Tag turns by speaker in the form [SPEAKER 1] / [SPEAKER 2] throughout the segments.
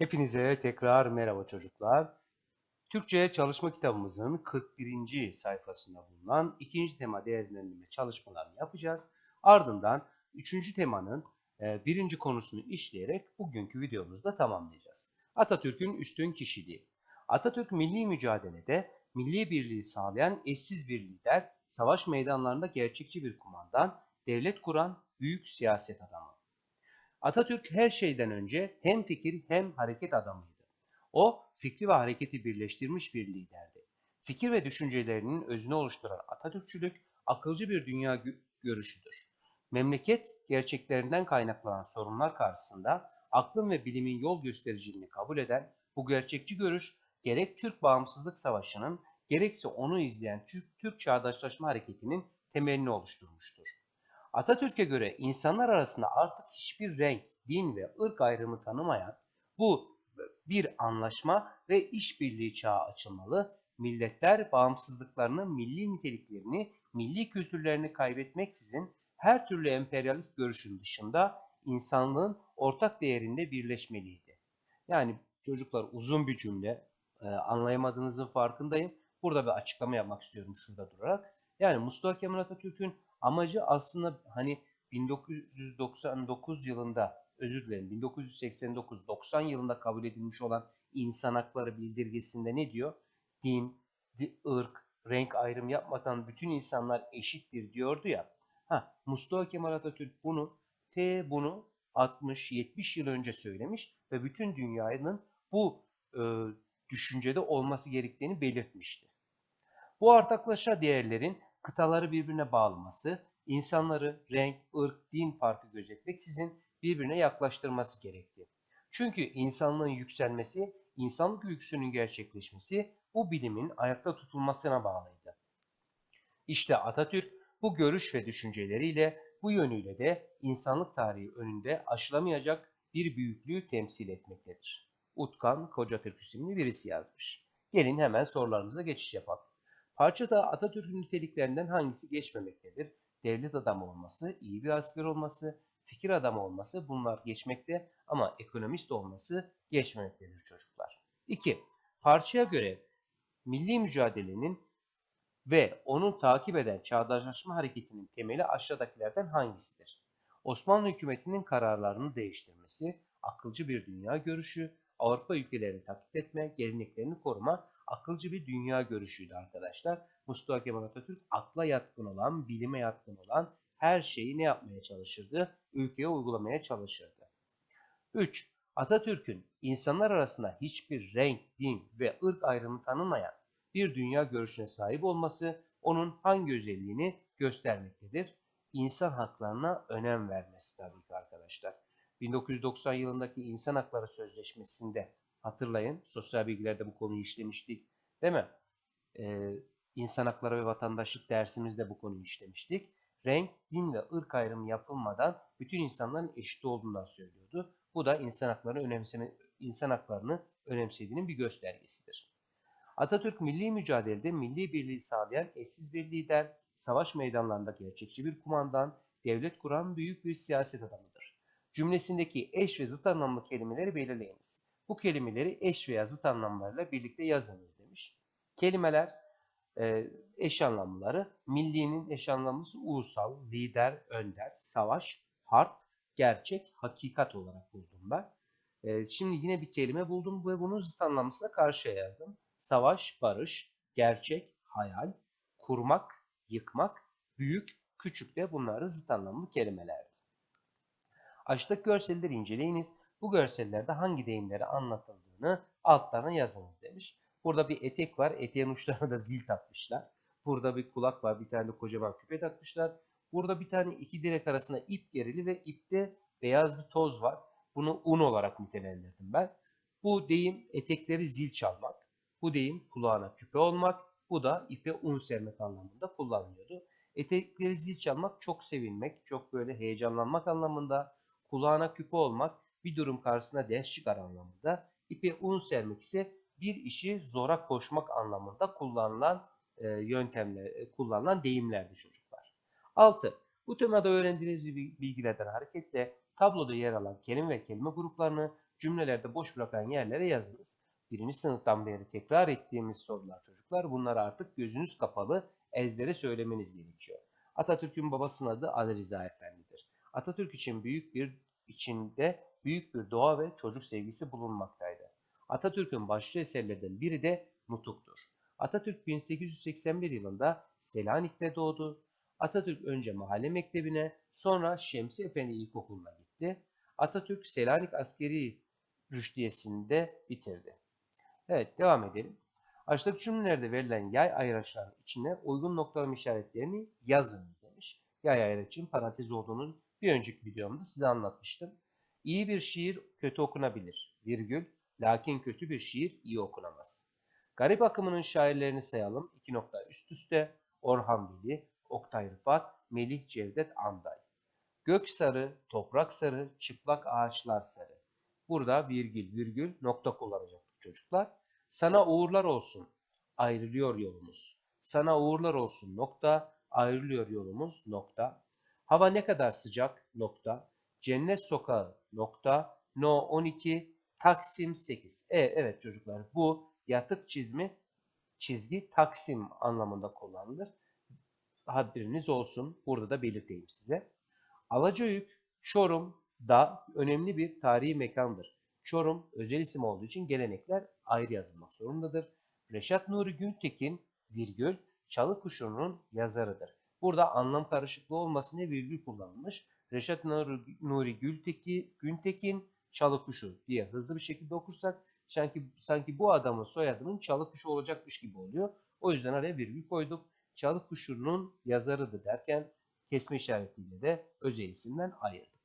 [SPEAKER 1] Hepinize tekrar merhaba çocuklar. Türkçe çalışma kitabımızın 41. sayfasında bulunan ikinci tema değerlendirme çalışmalarını yapacağız. Ardından üçüncü temanın e, birinci konusunu işleyerek bugünkü videomuzda tamamlayacağız. Atatürk'ün üstün kişiliği. Atatürk milli mücadelede milli birliği sağlayan eşsiz bir lider, savaş meydanlarında gerçekçi bir kumandan, devlet kuran büyük siyaset adamı. Atatürk her şeyden önce hem fikir hem hareket adamıydı. O fikri ve hareketi birleştirmiş bir liderdi. Fikir ve düşüncelerinin özünü oluşturan Atatürkçülük akılcı bir dünya gö- görüşüdür. Memleket gerçeklerinden kaynaklanan sorunlar karşısında aklın ve bilimin yol göstericiliğini kabul eden bu gerçekçi görüş gerek Türk Bağımsızlık Savaşı'nın gerekse onu izleyen Türk, Türk Çağdaşlaşma Hareketi'nin temelini oluşturmuştur. Atatürk'e göre insanlar arasında artık hiçbir renk, din ve ırk ayrımı tanımayan bu bir anlaşma ve işbirliği çağı açılmalı. Milletler bağımsızlıklarını, milli niteliklerini, milli kültürlerini kaybetmeksizin her türlü emperyalist görüşün dışında insanlığın ortak değerinde birleşmeliydi. Yani çocuklar uzun bir cümle, e, anlayamadığınızın farkındayım. Burada bir açıklama yapmak istiyorum şurada durarak. Yani Mustafa Kemal Atatürk'ün amacı aslında hani 1999 yılında özür dilerim 1989-90 yılında kabul edilmiş olan insan hakları bildirgesinde ne diyor? Din, di- ırk, renk ayrım yapmadan bütün insanlar eşittir diyordu ya. Ha, Mustafa Kemal Atatürk bunu T bunu 60-70 yıl önce söylemiş ve bütün dünyanın bu e, düşüncede olması gerektiğini belirtmişti. Bu ortaklaşa değerlerin kıtaları birbirine bağlaması, insanları renk, ırk, din farkı gözetmeksizin birbirine yaklaştırması gerekti. Çünkü insanlığın yükselmesi, insanlık öyküsünün gerçekleşmesi bu bilimin ayakta tutulmasına bağlıydı. İşte Atatürk bu görüş ve düşünceleriyle bu yönüyle de insanlık tarihi önünde aşılamayacak bir büyüklüğü temsil etmektedir. Utkan Kocatürk isimli birisi yazmış. Gelin hemen sorularımıza geçiş yapalım. Parçada Atatürk'ün niteliklerinden hangisi geçmemektedir? Devlet adamı olması, iyi bir asker olması, fikir adamı olması bunlar geçmekte ama ekonomist olması geçmemektedir çocuklar. 2. Parçaya göre milli mücadelenin ve onu takip eden çağdaşlaşma hareketinin temeli aşağıdakilerden hangisidir? Osmanlı hükümetinin kararlarını değiştirmesi, akılcı bir dünya görüşü, Avrupa ülkelerini taklit etme, geleneklerini koruma, akılcı bir dünya görüşüydü arkadaşlar. Mustafa Kemal Atatürk akla yatkın olan, bilime yatkın olan her şeyi ne yapmaya çalışırdı? Ülkeye uygulamaya çalışırdı. 3. Atatürk'ün insanlar arasında hiçbir renk, din ve ırk ayrımı tanımayan bir dünya görüşüne sahip olması onun hangi özelliğini göstermektedir? İnsan haklarına önem vermesi tabii ki arkadaşlar. 1990 yılındaki İnsan Hakları Sözleşmesi'nde hatırlayın sosyal bilgilerde bu konuyu işlemiştik değil mi? Ee, İnsan Hakları ve Vatandaşlık dersimizde bu konuyu işlemiştik. Renk, din ve ırk ayrımı yapılmadan bütün insanların eşit olduğundan söylüyordu. Bu da insan haklarını önemseme, insan haklarını önemsediğinin bir göstergesidir. Atatürk milli mücadelede milli birliği sağlayan eşsiz bir lider, savaş meydanlarında gerçekçi bir kumandan, devlet kuran büyük bir siyaset adamıdır. Cümlesindeki eş ve zıt anlamlı kelimeleri belirleyiniz. Bu kelimeleri eş veya zıt anlamlarla birlikte yazınız demiş. Kelimeler e, eş anlamlıları, millinin eş anlamlısı ulusal, lider, önder, savaş, harp, gerçek, hakikat olarak buldum ben. E, şimdi yine bir kelime buldum ve bunun zıt anlamlısına karşıya yazdım. Savaş, barış, gerçek, hayal, kurmak, yıkmak, büyük, küçük de bunlar da zıt anlamlı kelimelerdi. Aşağıdaki görselleri inceleyiniz. Bu görsellerde hangi deyimleri anlatıldığını altlarına yazınız demiş. Burada bir etek var. Eteğin uçlarına da zil takmışlar. Burada bir kulak var. Bir tane de kocaman küpe takmışlar. Burada bir tane iki direk arasında ip gerili ve ipte beyaz bir toz var. Bunu un olarak nitelendirdim ben. Bu deyim etekleri zil çalmak. Bu deyim kulağına küpe olmak. Bu da ipe un sermek anlamında kullanılıyordu. Etekleri zil çalmak çok sevinmek, çok böyle heyecanlanmak anlamında. Kulağına küpe olmak bir durum karşısına ders çıkar anlamında. İpe un sermek ise bir işi zora koşmak anlamında kullanılan e, yöntemler, e, kullanılan deyimlerdi çocuklar. 6. Bu temada öğrendiğiniz bilgilerden hareketle tabloda yer alan kelime ve kelime gruplarını cümlelerde boş bırakan yerlere yazınız. Birinci sınıftan beri tekrar ettiğimiz sorular çocuklar. Bunları artık gözünüz kapalı ezbere söylemeniz gerekiyor. Atatürk'ün babasının adı Ali Rıza Efendi'dir. Atatürk için büyük bir içinde büyük bir doğa ve çocuk sevgisi bulunmaktaydı. Atatürk'ün başlı eserlerden biri de Nutuk'tur. Atatürk 1881 yılında Selanik'te doğdu. Atatürk önce mahalle mektebine, sonra Şemsi Efendi İlkokulu'na gitti. Atatürk Selanik Askeri Rüştiyesi'nde bitirdi. Evet, devam edelim. Aşağıdaki cümlelerde verilen yay ayraçlarının içine uygun noktalama işaretlerini yazınız demiş. Yay ayraçın parantez olduğunu bir önceki videomda size anlatmıştım. İyi bir şiir kötü okunabilir, virgül, lakin kötü bir şiir iyi okunamaz. Garip akımının şairlerini sayalım. İki nokta üst üste Orhan Veli, Oktay Rıfat, Melih Cevdet Anday. Gök sarı, toprak sarı, çıplak ağaçlar sarı. Burada virgül virgül nokta kullanacaktık çocuklar. Sana uğurlar olsun, ayrılıyor yolumuz. Sana uğurlar olsun nokta, ayrılıyor yolumuz nokta. Hava ne kadar sıcak nokta. Cennet sokağı nokta. No 12, Taksim 8. E, evet çocuklar bu yatık çizmi çizgi Taksim anlamında kullanılır. Haberiniz olsun. Burada da belirteyim size. Alacayük, Çorum da önemli bir tarihi mekandır. Çorum özel isim olduğu için gelenekler ayrı yazılmak zorundadır. Reşat Nuri Gültekin virgül Çalı Kuşu'nun yazarıdır. Burada anlam karışıklığı olmasına virgül kullanılmış. Reşat Nuri, Nuri Gültekin, Güntekin Çalı Kuşu diye hızlı bir şekilde okursak sanki, sanki bu adamın soyadının Çalı Kuşu olacakmış gibi oluyor. O yüzden araya virgül koyduk. Çalı Kuşu'nun yazarıdır derken kesme işaretiyle de özel isimden ayırdık.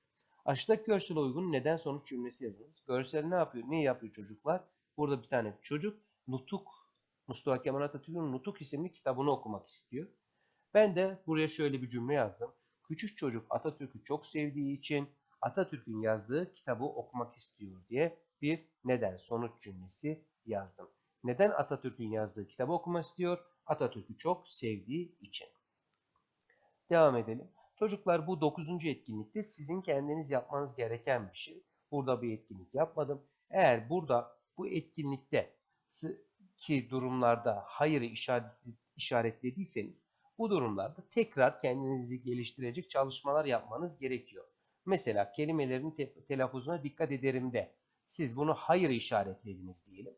[SPEAKER 1] Aşağıdaki görsel uygun neden sonuç cümlesi yazınız. Görsel ne yapıyor? Ne yapıyor çocuklar? Burada bir tane çocuk Nutuk, Mustafa Kemal Atatürk'ün Nutuk isimli kitabını okumak istiyor. Ben de buraya şöyle bir cümle yazdım. Küçük çocuk Atatürk'ü çok sevdiği için Atatürk'ün yazdığı kitabı okumak istiyor diye bir neden sonuç cümlesi yazdım. Neden Atatürk'ün yazdığı kitabı okumak istiyor? Atatürk'ü çok sevdiği için. Devam edelim. Çocuklar bu 9. etkinlikte sizin kendiniz yapmanız gereken bir şey. Burada bir etkinlik yapmadım. Eğer burada bu etkinlikte ki durumlarda hayırı işaretlediyseniz bu durumlarda tekrar kendinizi geliştirecek çalışmalar yapmanız gerekiyor. Mesela kelimelerin te telaffuzuna dikkat ederim de siz bunu hayır işaretlediniz diyelim.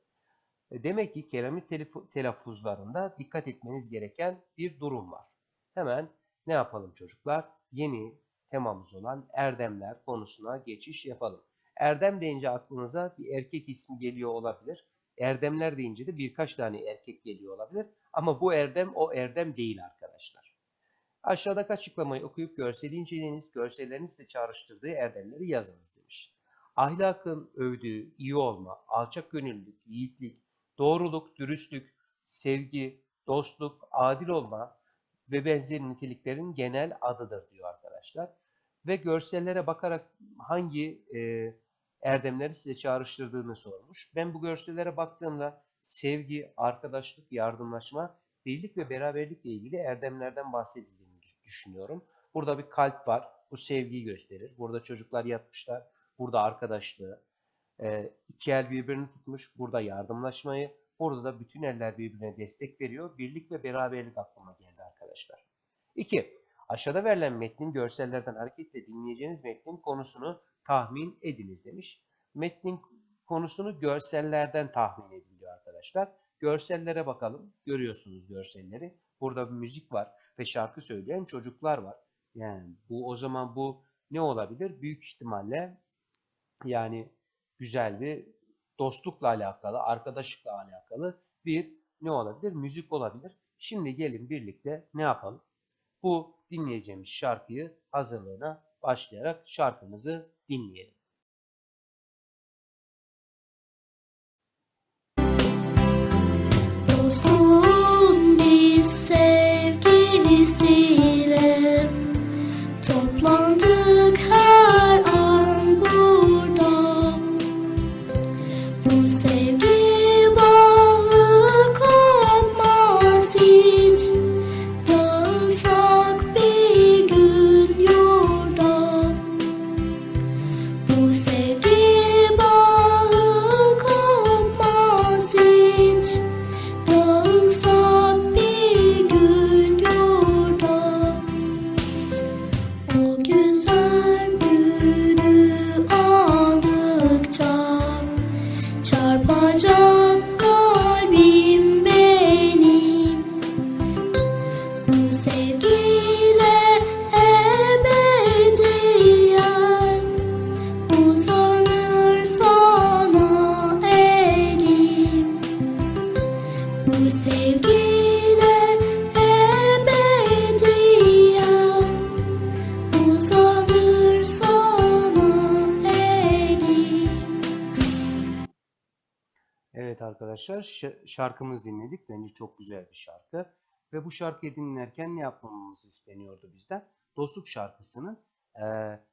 [SPEAKER 1] E, demek ki kelime telaffuzlarında dikkat etmeniz gereken bir durum var. Hemen ne yapalım çocuklar? Yeni temamız olan erdemler konusuna geçiş yapalım. Erdem deyince aklınıza bir erkek ismi geliyor olabilir. Erdemler deyince de birkaç tane erkek geliyor olabilir. Ama bu erdem o erdem değil arkadaşlar. Aşağıdaki açıklamayı okuyup görseli inceleyiniz. Görsellerin size çağrıştırdığı erdemleri yazınız demiş. Ahlakın övdüğü iyi olma, alçak gönüllülük, yiğitlik, doğruluk, dürüstlük, sevgi, dostluk, adil olma ve benzeri niteliklerin genel adıdır diyor arkadaşlar. Ve görsellere bakarak hangi e, erdemleri size çağrıştırdığını sormuş. Ben bu görsellere baktığımda sevgi, arkadaşlık, yardımlaşma, birlik ve beraberlikle ilgili erdemlerden bahsedildiğini düşünüyorum. Burada bir kalp var. Bu sevgiyi gösterir. Burada çocuklar yatmışlar. Burada arkadaşlığı. E, iki el birbirini tutmuş. Burada yardımlaşmayı. Burada da bütün eller birbirine destek veriyor. Birlik ve beraberlik aklıma geldi arkadaşlar. 2. Aşağıda verilen metnin görsellerden hareketle dinleyeceğiniz metnin konusunu tahmin ediniz demiş. Metnin konusunu görsellerden tahmin ediliyor arkadaşlar. Görsellere bakalım. Görüyorsunuz görselleri. Burada bir müzik var ve şarkı söyleyen çocuklar var. Yani bu o zaman bu ne olabilir? Büyük ihtimalle yani güzel bir dostlukla alakalı, arkadaşlıkla alakalı bir ne olabilir? Müzik olabilir. Şimdi gelin birlikte ne yapalım? Bu dinleyeceğimiz şarkıyı hazırlığına başlayarak şarkımızı dinleyelim.
[SPEAKER 2] Dostluğun
[SPEAKER 1] arkadaşlar şarkımız dinledik. Bence çok güzel bir şarkı. Ve bu şarkıyı dinlerken ne yapmamız isteniyordu bizden? Dostluk şarkısının eee,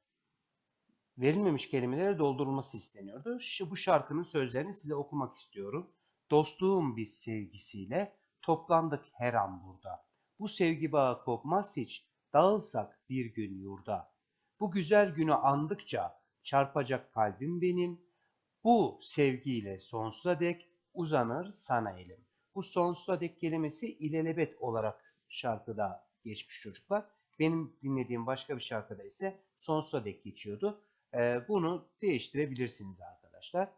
[SPEAKER 1] verilmemiş kelimelere doldurulması isteniyordu. Şu, bu şarkının sözlerini size okumak istiyorum. Dostluğun biz sevgisiyle toplandık her an burada. Bu sevgi bağı kopmaz hiç, dağılsak bir gün yurda. Bu güzel günü andıkça çarpacak kalbim benim. Bu sevgiyle sonsuza dek uzanır sana elim. Bu sonsuza dek kelimesi ilelebet olarak şarkıda geçmiş çocuklar. Benim dinlediğim başka bir şarkıda ise sonsuza dek geçiyordu. Ee, bunu değiştirebilirsiniz arkadaşlar.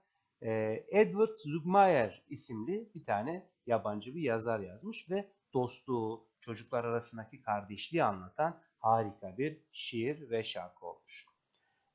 [SPEAKER 1] Ee, Edward Zugmayer isimli bir tane yabancı bir yazar yazmış ve dostluğu, çocuklar arasındaki kardeşliği anlatan harika bir şiir ve şarkı olmuş.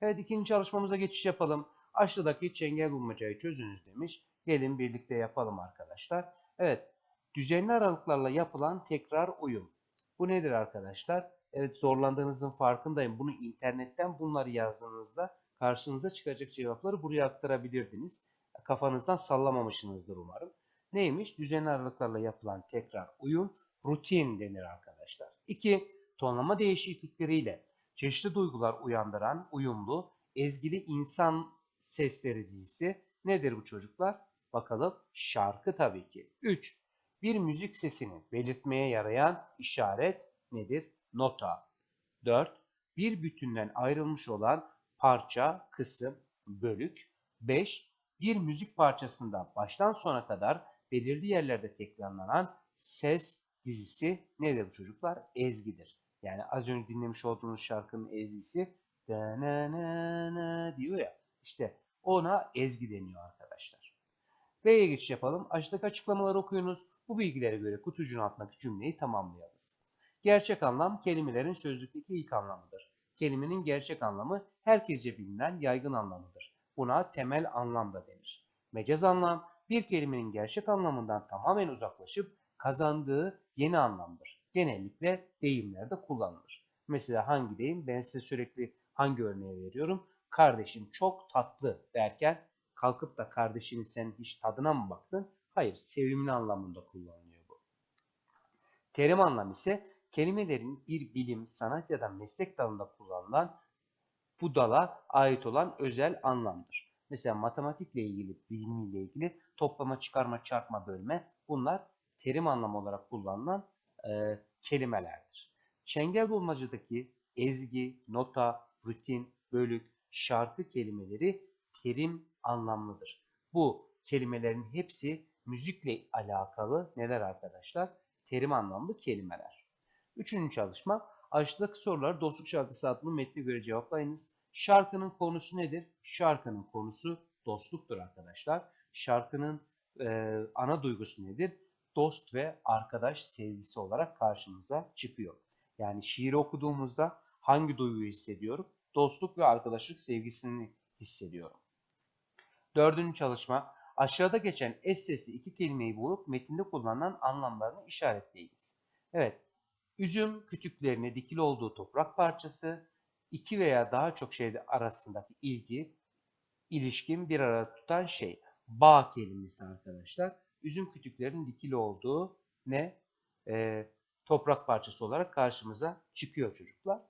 [SPEAKER 1] Evet ikinci çalışmamıza geçiş yapalım. Aşağıdaki çengel bulmacayı çözünüz demiş. Gelin birlikte yapalım arkadaşlar. Evet düzenli aralıklarla yapılan tekrar uyum. Bu nedir arkadaşlar? Evet zorlandığınızın farkındayım. Bunu internetten bunları yazdığınızda karşınıza çıkacak cevapları buraya aktarabilirdiniz. Kafanızdan sallamamışsınızdır umarım. Neymiş? Düzenli aralıklarla yapılan tekrar uyum rutin denir arkadaşlar. 2. Tonlama değişiklikleriyle çeşitli duygular uyandıran uyumlu, ezgili insan sesleri dizisi nedir bu çocuklar? Bakalım şarkı tabii ki. 3. Bir müzik sesini belirtmeye yarayan işaret nedir? Nota. 4. Bir bütünden ayrılmış olan parça, kısım, bölük. 5. Bir müzik parçasında baştan sona kadar belirli yerlerde tekrarlanan ses dizisi nedir çocuklar? Ezgidir. Yani az önce dinlemiş olduğunuz şarkının ezgisi diyor ya. İşte ona ezgi deniyor arkadaşlar. B'ye geçiş yapalım. Aşağıdaki açıklamaları okuyunuz. Bu bilgilere göre kutucuğun altındaki cümleyi tamamlayalım. Gerçek anlam kelimelerin sözlükteki ilk anlamıdır. Kelimenin gerçek anlamı herkesce bilinen yaygın anlamıdır. Buna temel anlam da denir. Mecaz anlam bir kelimenin gerçek anlamından tamamen uzaklaşıp kazandığı yeni anlamdır. Genellikle deyimlerde kullanılır. Mesela hangi deyim? Ben size sürekli hangi örneği veriyorum? Kardeşim çok tatlı derken kalkıp da kardeşini sen hiç tadına mı baktın? Hayır, sevimli anlamında kullanılıyor bu. Terim anlam ise kelimelerin bir bilim, sanat ya da meslek dalında kullanılan bu dala ait olan özel anlamdır. Mesela matematikle ilgili, bilimiyle ilgili toplama, çıkarma, çarpma, bölme bunlar terim anlamı olarak kullanılan e, kelimelerdir. Çengel bulmacadaki ezgi, nota, rutin, bölük, şarkı kelimeleri terim anlamlıdır. Bu kelimelerin hepsi müzikle alakalı neler arkadaşlar? Terim anlamlı kelimeler. Üçüncü çalışma. Aşağıdaki soruları Dostluk Şarkısı adlı metne göre cevaplayınız. Şarkının konusu nedir? Şarkının konusu dostluktur arkadaşlar. Şarkının e, ana duygusu nedir? Dost ve arkadaş sevgisi olarak karşımıza çıkıyor. Yani şiiri okuduğumuzda hangi duyguyu hissediyorum? Dostluk ve arkadaşlık sevgisini hissediyorum. Dördüncü çalışma. Aşağıda geçen es sesi iki kelimeyi bulup metinde kullanılan anlamlarını işaretleyiniz. Evet. Üzüm kütüklerine dikili olduğu toprak parçası, iki veya daha çok şeyde arasındaki ilgi, ilişkin bir arada tutan şey. Bağ kelimesi arkadaşlar. Üzüm kütüklerinin dikili olduğu ne? Ee, toprak parçası olarak karşımıza çıkıyor çocuklar.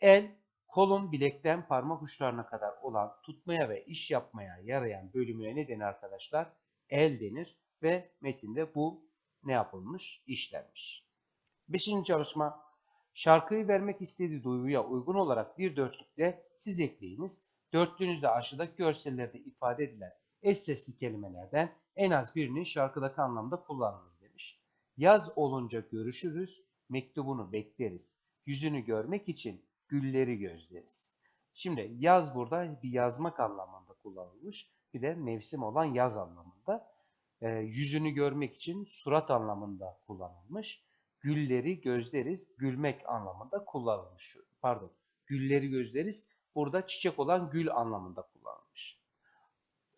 [SPEAKER 1] El, kolun bilekten parmak uçlarına kadar olan tutmaya ve iş yapmaya yarayan bölümüne ne denir arkadaşlar? El denir ve metinde bu ne yapılmış? İşlenmiş. Beşinci çalışma. Şarkıyı vermek istediği duyguya uygun olarak bir dörtlükle siz ekleyiniz. Dörtlüğünüzde aşağıdaki görsellerde ifade edilen eş sesli kelimelerden en az birini şarkıdaki anlamda kullanınız demiş. Yaz olunca görüşürüz, mektubunu bekleriz. Yüzünü görmek için gülleri gözleriz. Şimdi yaz burada bir yazmak anlamında kullanılmış. Bir de mevsim olan yaz anlamında. Ee, yüzünü görmek için surat anlamında kullanılmış. Gülleri gözleriz, gülmek anlamında kullanılmış. Pardon, gülleri gözleriz. Burada çiçek olan gül anlamında kullanılmış.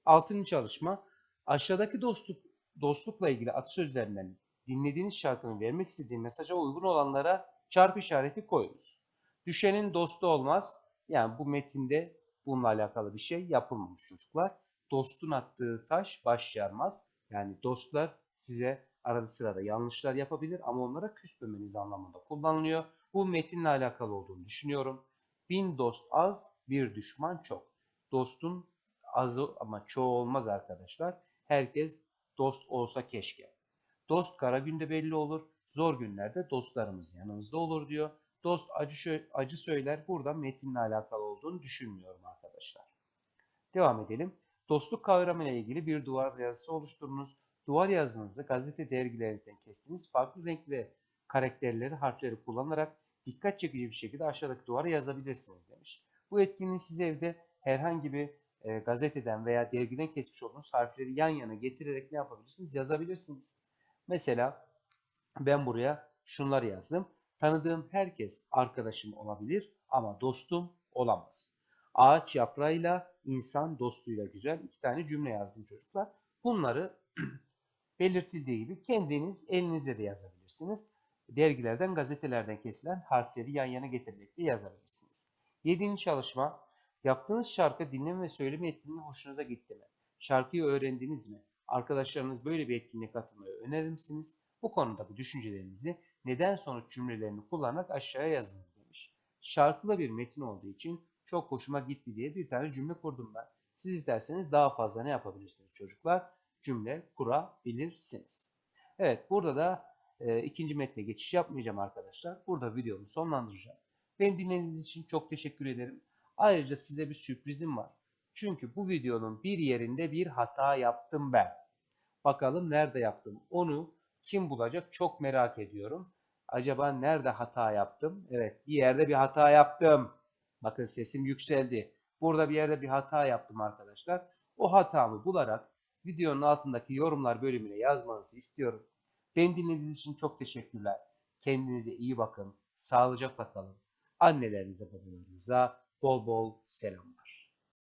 [SPEAKER 1] Altıncı çalışma. Aşağıdaki dostluk dostlukla ilgili atasözlerinden dinlediğiniz şarkının vermek istediği mesaja uygun olanlara çarpı işareti koyunuz. Düşenin dostu olmaz. Yani bu metinde bununla alakalı bir şey yapılmamış çocuklar. Dostun attığı taş baş yarmaz. Yani dostlar size arada sırada yanlışlar yapabilir ama onlara küsmemeniz anlamında kullanılıyor. Bu metinle alakalı olduğunu düşünüyorum. Bin dost az, bir düşman çok. Dostun azı ama çoğu olmaz arkadaşlar. Herkes dost olsa keşke. Dost kara günde belli olur. Zor günlerde dostlarımız yanımızda olur diyor. Dost acı, acı söyler. Burada metinle alakalı olduğunu düşünmüyorum arkadaşlar. Devam edelim. Dostluk kavramıyla ilgili bir duvar yazısı oluşturunuz. Duvar yazınızı gazete dergilerinizden kestiğiniz farklı renkli karakterleri, harfleri kullanarak dikkat çekici bir şekilde aşağıdaki duvara yazabilirsiniz demiş. Bu etkinliği siz evde herhangi bir e, gazeteden veya dergiden kesmiş olduğunuz harfleri yan yana getirerek ne yapabilirsiniz? Yazabilirsiniz. Mesela ben buraya şunları yazdım. Tanıdığım herkes arkadaşım olabilir ama dostum olamaz. Ağaç yaprağıyla, insan dostluğuyla güzel iki tane cümle yazdım çocuklar. Bunları belirtildiği gibi kendiniz elinizle de yazabilirsiniz. Dergilerden, gazetelerden kesilen harfleri yan yana getirerek de yazabilirsiniz. Yedinci çalışma. Yaptığınız şarkı dinleme ve söyleme etkinliği hoşunuza gitti mi? Şarkıyı öğrendiniz mi? Arkadaşlarınız böyle bir etkinliğe katılmayı önerir misiniz? Bu konudaki düşüncelerinizi neden sonuç cümlelerini kullanarak aşağıya yazınız demiş. Şarkılı bir metin olduğu için çok hoşuma gitti diye bir tane cümle kurdum ben. Siz isterseniz daha fazla ne yapabilirsiniz çocuklar? Cümle kurabilirsiniz. Evet burada da e, ikinci metne geçiş yapmayacağım arkadaşlar. Burada videomu sonlandıracağım. Beni dinlediğiniz için çok teşekkür ederim. Ayrıca size bir sürprizim var. Çünkü bu videonun bir yerinde bir hata yaptım ben. Bakalım nerede yaptım? Onu kim bulacak çok merak ediyorum. Acaba nerede hata yaptım? Evet bir yerde bir hata yaptım. Bakın sesim yükseldi. Burada bir yerde bir hata yaptım arkadaşlar. O hatamı bularak videonun altındaki yorumlar bölümüne yazmanızı istiyorum. Beni dinlediğiniz için çok teşekkürler. Kendinize iyi bakın. Sağlıcakla kalın. Annelerinize, babalarınıza bol bol selamlar.